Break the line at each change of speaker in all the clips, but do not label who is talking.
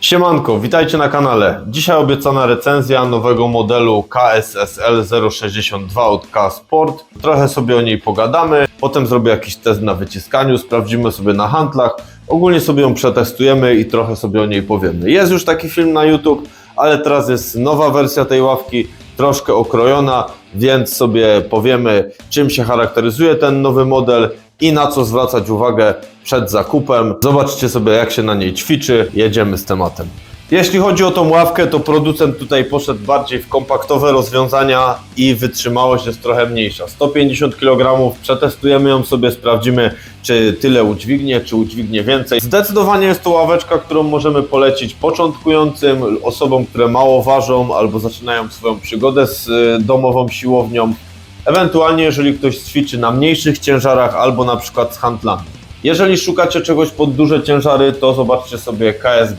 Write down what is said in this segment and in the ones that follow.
Siemanko, witajcie na kanale. Dzisiaj obiecana recenzja nowego modelu KSSL 062 od K Sport. Trochę sobie o niej pogadamy, potem zrobię jakiś test na wyciskaniu, sprawdzimy sobie na handlach. Ogólnie sobie ją przetestujemy i trochę sobie o niej powiemy. Jest już taki film na YouTube, ale teraz jest nowa wersja tej ławki, troszkę okrojona, więc sobie powiemy, czym się charakteryzuje ten nowy model i na co zwracać uwagę przed zakupem. Zobaczcie sobie, jak się na niej ćwiczy. Jedziemy z tematem. Jeśli chodzi o tą ławkę, to producent tutaj poszedł bardziej w kompaktowe rozwiązania i wytrzymałość jest trochę mniejsza. 150 kg, przetestujemy ją sobie, sprawdzimy, czy tyle udźwignie, czy udźwignie więcej. Zdecydowanie jest to ławeczka, którą możemy polecić początkującym, osobom, które mało ważą albo zaczynają swoją przygodę z y, domową siłownią. Ewentualnie, jeżeli ktoś ćwiczy na mniejszych ciężarach albo na przykład z handlami. Jeżeli szukacie czegoś pod duże ciężary, to zobaczcie sobie KSG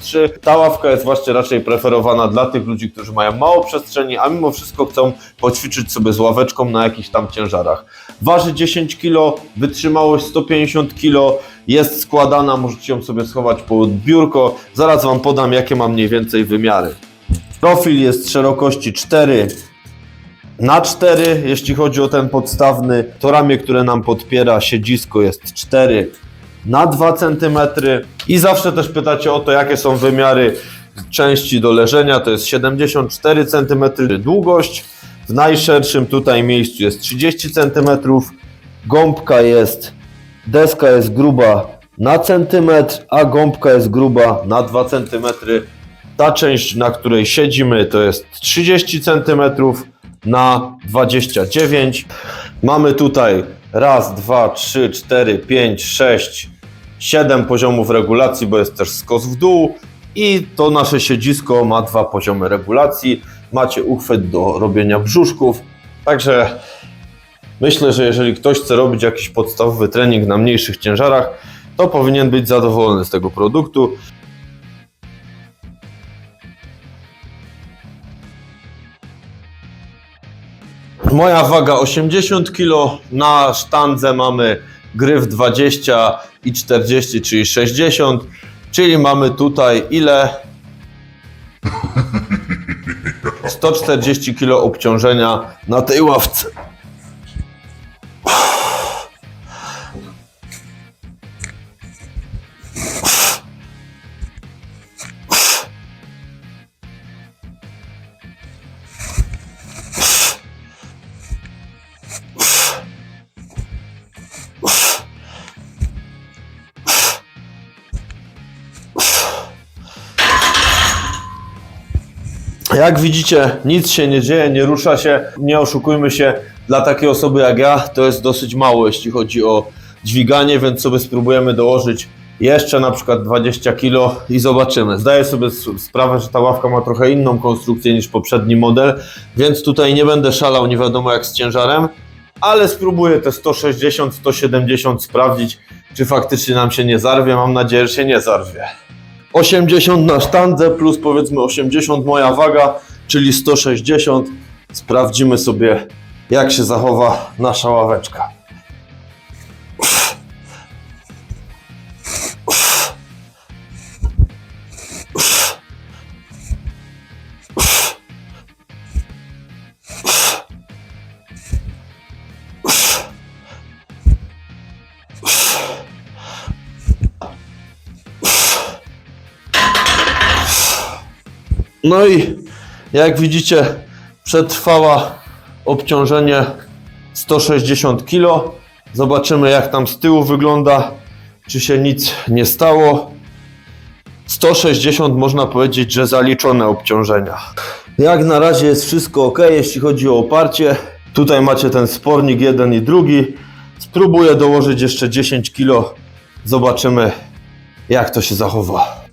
003. Ta ławka jest właśnie raczej preferowana dla tych ludzi, którzy mają mało przestrzeni, a mimo wszystko chcą poćwiczyć sobie z ławeczką na jakichś tam ciężarach. Waży 10 kg, wytrzymałość 150 kg, jest składana, możecie ją sobie schować pod biurko. Zaraz Wam podam, jakie ma mniej więcej wymiary. Profil jest szerokości 4 na 4, jeśli chodzi o ten podstawny, to ramię, które nam podpiera siedzisko jest 4 na 2 cm i zawsze też pytacie o to, jakie są wymiary części do leżenia, to jest 74 cm długość, w najszerszym tutaj miejscu jest 30 cm, gąbka jest, deska jest gruba na centymetr, a gąbka jest gruba na 2 cm. Ta część, na której siedzimy, to jest 30 cm na 29. Mamy tutaj raz, dwa, trzy, cztery, pięć, sześć, siedem poziomów regulacji, bo jest też skos w dół. I to nasze siedzisko ma dwa poziomy regulacji. Macie uchwyt do robienia brzuszków. Także myślę, że jeżeli ktoś chce robić jakiś podstawowy trening na mniejszych ciężarach, to powinien być zadowolony z tego produktu. Moja waga 80 kg, na sztandze mamy gryf 20 i 40, czyli 60, czyli mamy tutaj ile? 140 kg obciążenia na tej ławce. Jak widzicie, nic się nie dzieje, nie rusza się. Nie oszukujmy się, dla takiej osoby jak ja to jest dosyć mało, jeśli chodzi o dźwiganie, więc sobie spróbujemy dołożyć jeszcze na przykład 20 kg i zobaczymy. Zdaję sobie sprawę, że ta ławka ma trochę inną konstrukcję niż poprzedni model, więc tutaj nie będę szalał nie wiadomo jak z ciężarem, ale spróbuję te 160, 170 sprawdzić, czy faktycznie nam się nie zarwie. Mam nadzieję, że się nie zarwie. 80 na sztandze plus powiedzmy 80 moja waga, czyli 160. Sprawdzimy sobie, jak się zachowa nasza ławeczka. No i jak widzicie, przetrwała obciążenie 160 kg. Zobaczymy, jak tam z tyłu wygląda, czy się nic nie stało. 160 można powiedzieć, że zaliczone obciążenia. Jak na razie jest wszystko ok, jeśli chodzi o oparcie. Tutaj macie ten spornik jeden i drugi. Spróbuję dołożyć jeszcze 10 kg. Zobaczymy, jak to się zachowa.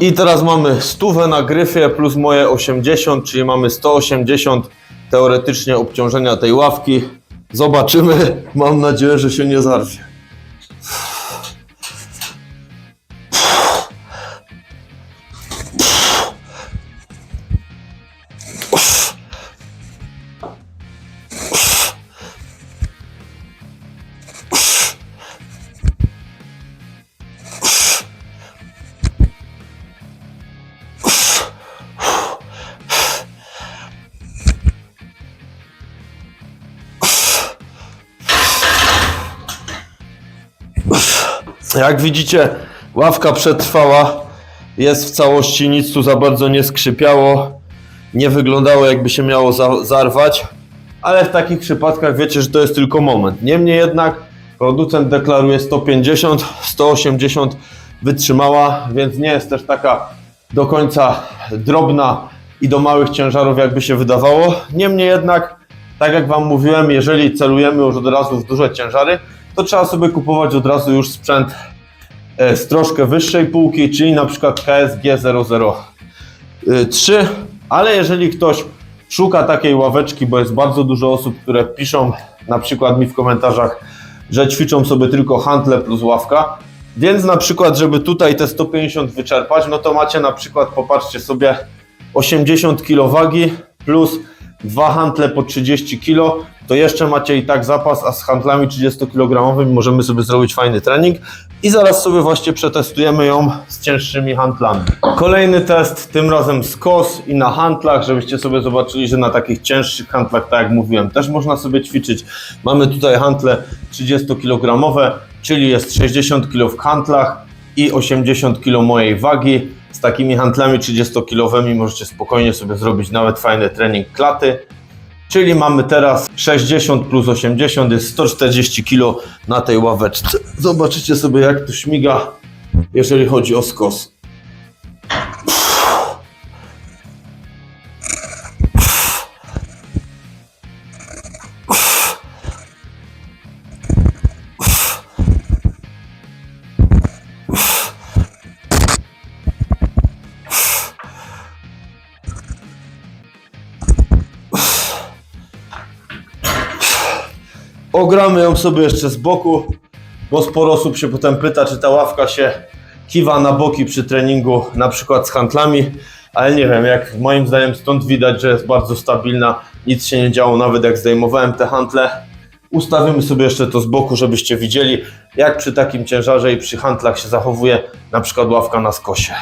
I teraz mamy stówę na gryfie plus moje 80, czyli mamy 180 teoretycznie obciążenia tej ławki. Zobaczymy. Mam nadzieję, że się nie zarwie. Jak widzicie, ławka przetrwała, jest w całości, nic tu za bardzo nie skrzypiało, nie wyglądało jakby się miało za, zarwać, ale w takich przypadkach wiecie, że to jest tylko moment. Niemniej jednak producent deklaruje 150, 180 wytrzymała, więc nie jest też taka do końca drobna i do małych ciężarów jakby się wydawało. Niemniej jednak, tak jak Wam mówiłem, jeżeli celujemy już od razu w duże ciężary, to trzeba sobie kupować od razu już sprzęt e, z troszkę wyższej półki, czyli na przykład KSG 003, ale jeżeli ktoś szuka takiej ławeczki, bo jest bardzo dużo osób, które piszą na przykład mi w komentarzach, że ćwiczą sobie tylko hantle plus ławka, więc na przykład, żeby tutaj te 150 wyczerpać, no to macie na przykład, popatrzcie sobie, 80 kg wagi plus dwa hantle po 30 kg, to jeszcze macie i tak zapas, a z handlami 30 kg możemy sobie zrobić fajny trening i zaraz sobie właśnie przetestujemy ją z cięższymi hantlami. Kolejny test, tym razem z kos i na hantlach, żebyście sobie zobaczyli, że na takich cięższych hantlach, tak jak mówiłem, też można sobie ćwiczyć. Mamy tutaj hantle 30 kg, czyli jest 60 kg w hantlach i 80 kg mojej wagi. Z takimi hantlami 30-kilowymi możecie spokojnie sobie zrobić nawet fajny trening klaty. Czyli mamy teraz 60 plus 80 jest 140 kg na tej ławeczce. Zobaczycie sobie jak to śmiga, jeżeli chodzi o skos. Ogramy ją sobie jeszcze z boku, bo sporo osób się potem pyta, czy ta ławka się kiwa na boki przy treningu, na przykład z handlami, ale nie wiem, jak moim zdaniem stąd widać, że jest bardzo stabilna, nic się nie działo, nawet jak zdejmowałem te handle. Ustawimy sobie jeszcze to z boku, żebyście widzieli, jak przy takim ciężarze i przy handlach się zachowuje na przykład ławka na skosie.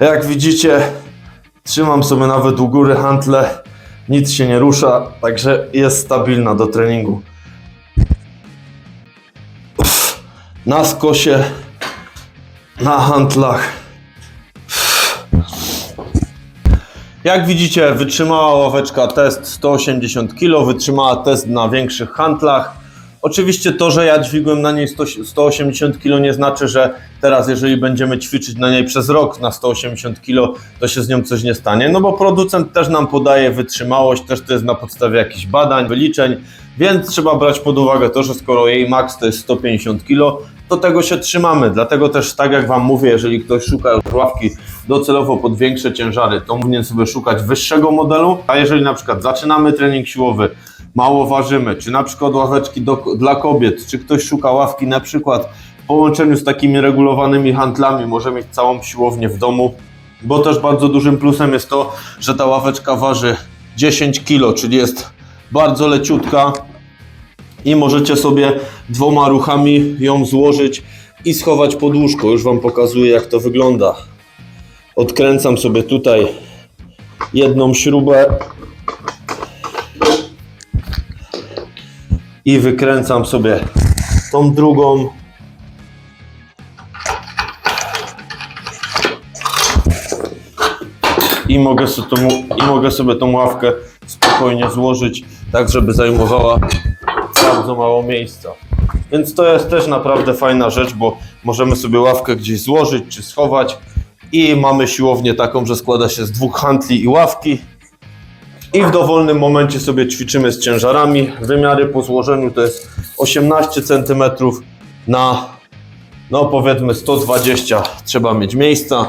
Jak widzicie, trzymam sobie nawet u góry hantle, nic się nie rusza, także jest stabilna do treningu. Na skosie, na hantlach. Jak widzicie, wytrzymała ławeczka test 180 kg, wytrzymała test na większych hantlach. Oczywiście to, że ja dźwigłem na niej 100, 180 kg nie znaczy, że teraz jeżeli będziemy ćwiczyć na niej przez rok na 180 kg, to się z nią coś nie stanie. No bo producent też nam podaje wytrzymałość, też to jest na podstawie jakichś badań, wyliczeń, więc trzeba brać pod uwagę to, że skoro jej maks to jest 150 kg, to tego się trzymamy. Dlatego też, tak jak Wam mówię, jeżeli ktoś szuka ławki docelowo pod większe ciężary, to powinien sobie szukać wyższego modelu, a jeżeli na przykład zaczynamy trening siłowy, mało ważymy, czy na przykład ławeczki do, dla kobiet, czy ktoś szuka ławki na przykład w połączeniu z takimi regulowanymi handlami, może mieć całą siłownię w domu, bo też bardzo dużym plusem jest to, że ta ławeczka waży 10 kg, czyli jest bardzo leciutka i możecie sobie dwoma ruchami ją złożyć i schować pod łóżko. Już Wam pokazuję jak to wygląda. Odkręcam sobie tutaj jedną śrubę i wykręcam sobie tą drugą. I mogę, sobie tą, I mogę sobie tą ławkę spokojnie złożyć, tak żeby zajmowała bardzo mało miejsca. Więc to jest też naprawdę fajna rzecz, bo możemy sobie ławkę gdzieś złożyć czy schować i mamy siłownię taką, że składa się z dwóch handli i ławki i w dowolnym momencie sobie ćwiczymy z ciężarami. Wymiary po złożeniu to jest 18 cm na no powiedzmy 120 trzeba mieć miejsca.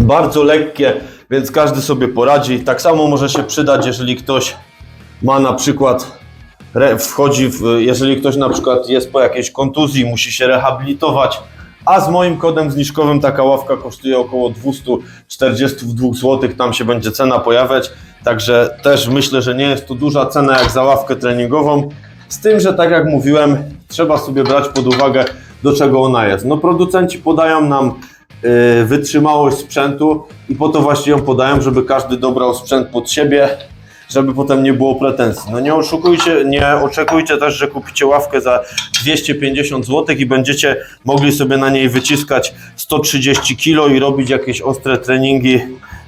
Bardzo lekkie, więc każdy sobie poradzi. Tak samo może się przydać, jeżeli ktoś ma na przykład wchodzi, w, jeżeli ktoś na przykład jest po jakiejś kontuzji, musi się rehabilitować, a z moim kodem zniżkowym taka ławka kosztuje około 242 zł, tam się będzie cena pojawiać, także też myślę, że nie jest to duża cena jak za ławkę treningową, Z tym, że tak jak mówiłem, trzeba sobie brać pod uwagę, do czego ona jest. No producenci podają nam y, wytrzymałość sprzętu i po to właśnie ją podają, żeby każdy dobrał sprzęt pod siebie, żeby potem nie było pretensji. No nie oszukujcie, nie oczekujcie też, że kupicie ławkę za 250 zł i będziecie mogli sobie na niej wyciskać 130 kg i robić jakieś ostre treningi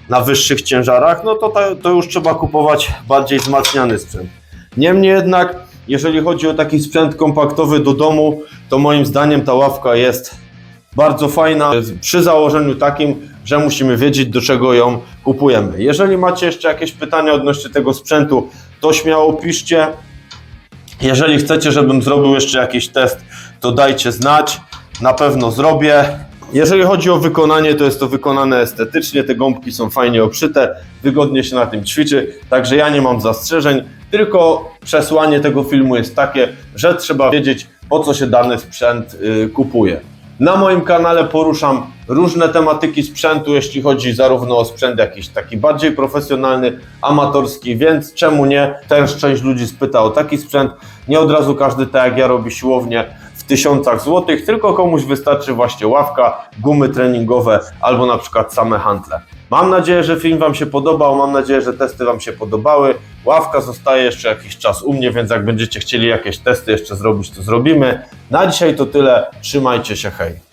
na wyższych ciężarach, no to, to już trzeba kupować bardziej wzmacniany sprzęt. Niemniej jednak, jeżeli chodzi o taki sprzęt kompaktowy do domu, to moim zdaniem ta ławka jest bardzo fajna, przy założeniu takim, że musimy wiedzieć, do czego ją kupujemy. Jeżeli macie jeszcze jakieś pytania odnośnie tego sprzętu, to śmiało piszcie. Jeżeli chcecie, żebym zrobił jeszcze jakiś test, to dajcie znać. Na pewno zrobię. Jeżeli chodzi o wykonanie, to jest to wykonane estetycznie. Te gąbki są fajnie obszyte, wygodnie się na tym ćwiczy, także ja nie mam zastrzeżeń. Tylko przesłanie tego filmu jest takie, że trzeba wiedzieć, po co się dany sprzęt y, kupuje. Na moim kanale poruszam różne tematyki sprzętu, jeśli chodzi zarówno o sprzęt jakiś taki bardziej profesjonalny, amatorski, więc czemu nie? Też część ludzi spyta o taki sprzęt. Nie od razu każdy, tak jak ja, robi siłownię tysiącach złotych, tylko komuś wystarczy właśnie ławka, gumy treningowe albo na przykład same hantle. Mam nadzieję, że film Wam się podobał, mam nadzieję, że testy Wam się podobały. Ławka zostaje jeszcze jakiś czas u mnie, więc jak będziecie chcieli jakieś testy jeszcze zrobić, to zrobimy. Na dzisiaj to tyle. Trzymajcie się, hej.